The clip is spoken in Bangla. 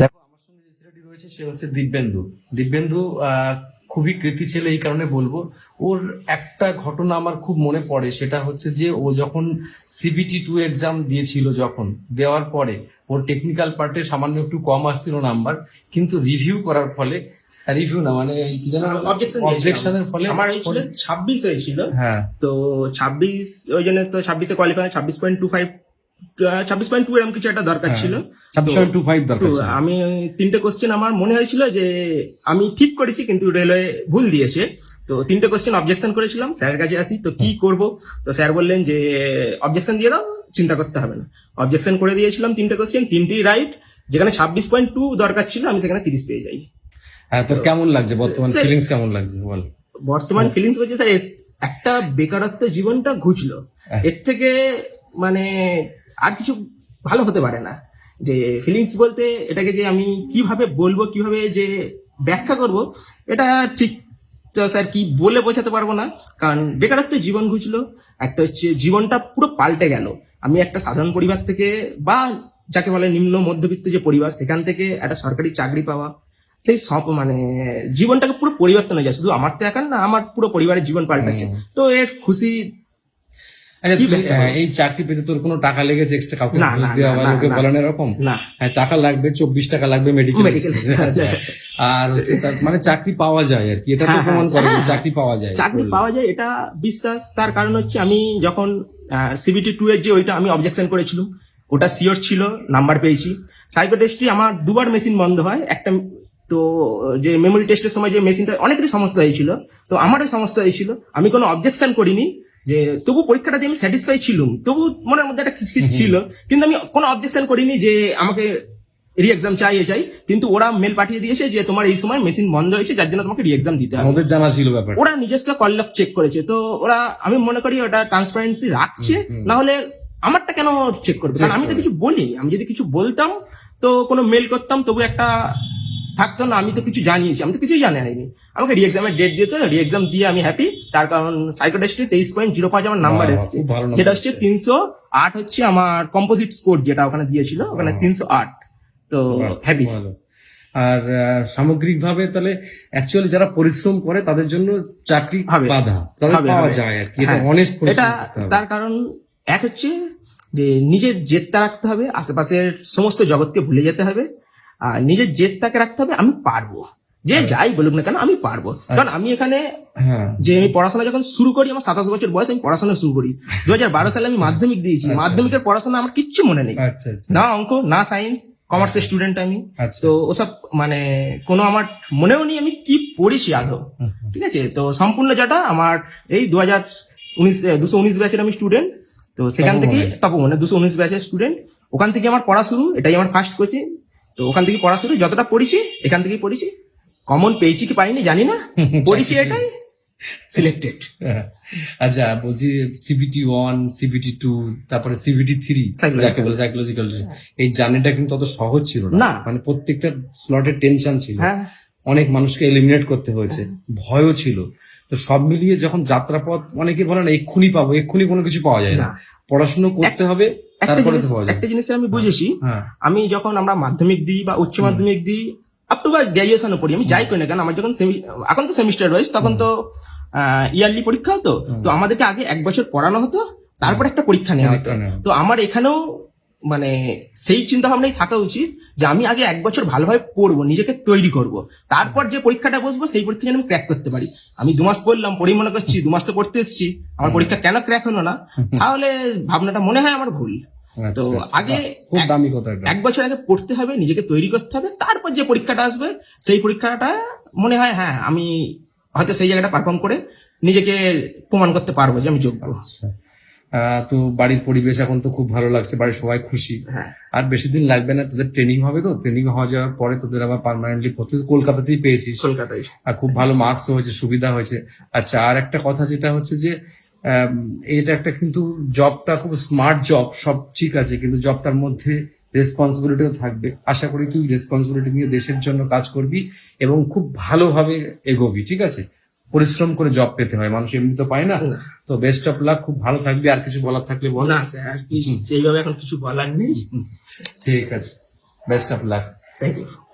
দেখো আমার সঙ্গে যে ছেলেটি রয়েছে সে হচ্ছে দিব্যেন্দু। দিব্যেন্দু খুবই কৃতি ছেলে এই কারণে বলব। ওর একটা ঘটনা আমার খুব মনে পড়ে সেটা হচ্ছে যে ও যখন সিবিটি টু এক্সাম দিয়েছিল যখন দেওয়ার পরে ওর টেকনিক্যাল পার্টে সামান্য একটু কম আসছিল নাম্বার কিন্তু রিভিউ করার ফলে রিভিউ না মানে অবজেকশনের ফলে আমার হয়েছিল ছাব্বিশ হয়েছিল। হ্যাঁ। তো ছাব্বিশ ওই জন্য তো ছাব্বিশে কোয়ালিফাই ছাব্বিশ পয়েন্ট টু ফাইভ ছাব্বিশ পয়েন্ট টু এরকম কিছু একটা দরকার ছিল। তো দরকার ছিল। আমি তিনটে কোশ্চেন আমার মনে হয়েছিল যে আমি ঠিক করেছি কিন্তু রেলওয়ে ভুল দিয়েছে। তো তিনটে কোশ্চেন অবজেকশন করেছিলাম স্যারের কাছে আসি তো কি করব? তো স্যার বললেন যে অবজেকশন দিয়ে দাও চিন্তা করতে হবে না। অবজেকশন করে দিয়েছিলাম তিনটে কোশ্চেন তিনটি রাইট যেখানে ছাব্বিশ পয়েন্ট টু দরকার ছিল আমি সেখানে তিরিশ পেয়ে যাই। হ্যাঁ তোর কেমন লাগছে বর্তমান ফিলিংস কেমন লাগছে বল। বর্তমান ফিলিংস বলছে স্যার একটা বেকারত্ব জীবনটা ঘুচলো। এর থেকে মানে আর কিছু ভালো হতে পারে না। যে ফিলিংস বলতে এটাকে যে আমি কীভাবে বলব কীভাবে যে ব্যাখ্যা করব এটা ঠিক তো স্যার কি বলে বোঝাতে পারব না। কারণ বেকারত্ব জীবন ঘুচলো একটা হচ্ছে জীবনটা পুরো পাল্টে গেল। আমি একটা সাধারণ পরিবার থেকে বা যাকে বলে নিম্ন মধ্যবিত্ত যে পরিবার সেখান থেকে একটা সরকারি চাকরি পাওয়া সেই সব মানে জীবনটাকে পুরো পরিবর্তন হয়ে যায়। শুধু আমার তো একার না আমার পুরো পরিবারের জীবন পাল্টাচ্ছে। তো এর খুশি আচ্ছা কি তুই, ব্যাখ্যা আহ, এই চাকরি পেতে তোর কোনো টাকা লেগেছে এক্সট্রা কাউকে? না, না, দেওয়া বা লোকে বলেন এরকম? না। হ্যাঁ টাকা লাগবে চব্বিশ টাকা লাগবে মেডিকেল আচ্ছা। আর হচ্ছে মানে চাকরি পাওয়া যায় আর কি এটা তো হ্যাঁ, প্রমাণ হ্যাঁ, করে হ্যাঁ, চাকরি পাওয়া যায় চাকরি পাওয়া যায় এটা বিশ্বাস। তার কারণ হচ্ছে আমি যখন সিবিটি টু এর যে ওইটা আমি অবজেকশন করেছিলাম ওটা সিওর ছিল নাম্বার পেয়েছি। সাইকো টেস্টে আমার দুবার মেশিন বন্ধ হয়। একটা তো যে মেমোরি টেস্টের সময় যে মেশিনটা অনেকটাই সমস্যা হয়েছিল। তো আমারও সমস্যা হয়েছিল। আমি কোনো অবজেকশন করিনি। যে তবু পরীক্ষাটা দিয়ে আমি স্যাটিসফাই ছিলাম। তবু মনের মধ্যে একটা খিচখিচ ছিল। কিন্তু আমি কোনো অবজেকশন করিনি যে আমাকে রি এক্সাম চাই এ চাই কিন্তু ওরা মেল পাঠিয়ে দিয়েছে যে তোমার এই সময় মেশিন বন্ধ হয়েছে যার জন্য তোমাকে রি এক্সাম দিতে হবে। আমাদের জানা ছিল ব্যাপার ওরা নিজস্ব কল্লক চেক করেছে। তো ওরা আমি মনে করি ওটা ট্রান্সপারেন্সি রাখছে। না হলে আমারটা কেন চেক করবে? কারণ আমি তো কিছু বলিনি। আমি যদি কিছু বলতাম তো কোনো মেল করতাম তবু একটা থাকতো না। আমি তো কিছু জানিয়েছি। আমি তো কিছুই জানি আমাকে রি এক্সামের ডেট দিতে রি এক্সাম দিয়ে আমি হ্যাপি তার কারণ সাইকোটেস্টে তেইশ পয়েন্ট জিরো পাঁচ আমার নাম্বার এসছে। যেটা হচ্ছে তিনশো আট হচ্ছে আমার কম্পোজিট স্কোর যেটা ওখানে দিয়েছিল ওখানে তিনশো আট। তো হ্যাপি আর সামগ্রিক ভাবে তাহলে অ্যাকচুয়ালি যারা পরিশ্রম করে তাদের জন্য চাকরি হবে। বাধা। তাদের পাওয়া যায় আর কি। এটা হ্যাঁ, অনেস্ট এটা হবে। তার কারণ এক হচ্ছে যে নিজের জেদটা রাখতে হবে আশেপাশের সমস্ত জগৎকে ভুলে যেতে হবে। আর নিজের জেদটাকে রাখতে হবে আমি পারব। যে যাই বলুক না কেন আমি পারব। কারণ আমি এখানে হ্যাঁ। যে আমি পড়াশোনা যখন শুরু করি আমার সাতাশ বছর বয়স আমি পড়াশোনা শুরু করি। দুহাজার বারো সালে আমি মাধ্যমিক দিয়েছি। মাধ্যমিকের পড়াশোনা আমার কিচ্ছু মনে নেই। আচ্ছা আচ্ছা। না অঙ্ক না সায়েন্স কমার্সের স্টুডেন্ট আমি। আচ্ছা। তো ওসব মানে কোনো আমার মনেও নেই আমি কি পড়েছি আদৌ। ঠিক আছে? তো সম্পূর্ণ যেটা আমার এই দু হাজার উনিশ দুশো উনিশ ব্যাচের আমি স্টুডেন্ট। তো সেখান থেকে তপমনে দুশো উনিশ ব্যাচের স্টুডেন্ট। ওখান থেকে আমার পড়া শুরু এটাই আমার ফার্স্ট কোচিং তো ওখান থেকে পড়া শুরু যতটা পড়েছি এখান থেকেই পড়েছি। কমন পেয়েছি কি পাইনি জানি না। পড়েছি এটাই। সিলেক্টেড হ্যাঁ। আচ্ছা বলছি সিবিটি ওয়ান সিবিটি টু তারপরে সিবিটি থ্রি. যাকে বলে সাইকোলজিক্যাল এই জার্নিটা কিন্তু অত সহজ ছিল না। মানে প্রত্যেকটা স্লটের টেনশন ছিল। হ্যাঁ। অনেক মানুষকে এলিমিনেট করতে হয়েছে। ভয়ও ছিল। তো সব মিলিয়ে যখন যাত্রাপথ অনেকে বলে না এক্ষুনি পাবো এক্ষুনি কোনো কিছু পাওয়া যায় না। পড়াশুনো করতে হবে একটা তারপরে একটা জিনিস আমি বুঝেছি। হ্যাঁ। আমি যখন আমরা মাধ্যমিক দিই বা উচ্চ মাধ্যমিক দিই আপ টু বা গ্রাজুয়েশনও পড়ি। আমি যাই করি না কেন আমার যখন semi- এখন তো সেমিস্টার ওয়াইজ তখন তো ইয়ারলি পরীক্ষা হতো। তো আমাদেরকে আগে এক বছর পড়ানো হতো তারপর একটা পরীক্ষা নেওয়া হতো। পরীক্ষা নেওয়া হতো। তো আমার এখানেও মানে সেই চিন্তা ভাবনাই থাকা উচিত যে আমি আগে এক বছর ভালোভাবে পড়ব নিজেকে তৈরি করব। তারপর যে পরীক্ষাটা বসবো সেই পরীক্ষা যেন আমি ক্র্যাক করতে পারি। আমি দু মাস পড়লাম পড়েই মনে করছি দু মাস তো পড়তে এসেছি। আমার পরীক্ষা কেন ক্র্যাক হলো না? তাহলে ভাবনাটা মনে হয় আমার ভুল। তো আচ্ছা, আচ্ছা। আগে খুব দামি কথা এক বছর আগে পড়তে হবে নিজেকে তৈরি করতে হবে তারপর যে পরীক্ষাটা আসবে সেই পরীক্ষাটা মনে হয় হ্যাঁ আমি হয়তো সেই জায়গাটা পারফর্ম করে নিজেকে প্রমাণ করতে পারব যে আমি যোগ্য। আচ্ছা। তো বাড়ির পরিবেশ এখন তো খুব ভালো লাগছে বাড়ির সবাই খুশি। হ্যাঁ। আর বেশি দিন লাগবে না তোদের ট্রেনিং হবে তো? ট্রেনিং হওয়া যাওয়ার পরে তোদের আবার পার্মানেন্টলি তুই কলকাতাতেই পেয়েছিস। কলকাতায়। আর খুব ভালো মার্কস হয়েছে সুবিধা হয়েছে। আচ্ছা আর একটা কথা যেটা হচ্ছে যে এটা একটা কিন্তু জবটা খুব স্মার্ট জব সব ঠিক আছে কিন্তু জবটার মধ্যে রেসপন্সিবিলিটিও থাকবে। আশা করি তুই রেসপন্সিবিলিটি নিয়ে দেশের জন্য কাজ করবি এবং খুব ভালোভাবে এগোবি ঠিক আছে? পরিশ্রম করে জব পেতে হয় মানুষ এমনি তো পায় না। না। তো বেস্ট অফ লাক খুব ভালো থাকবি আর কিছু বলার থাকলে বল। না স্যার কি সেইভাবে এখন কিছু বলার নেই। ঠিক আছে। Best of luck thank you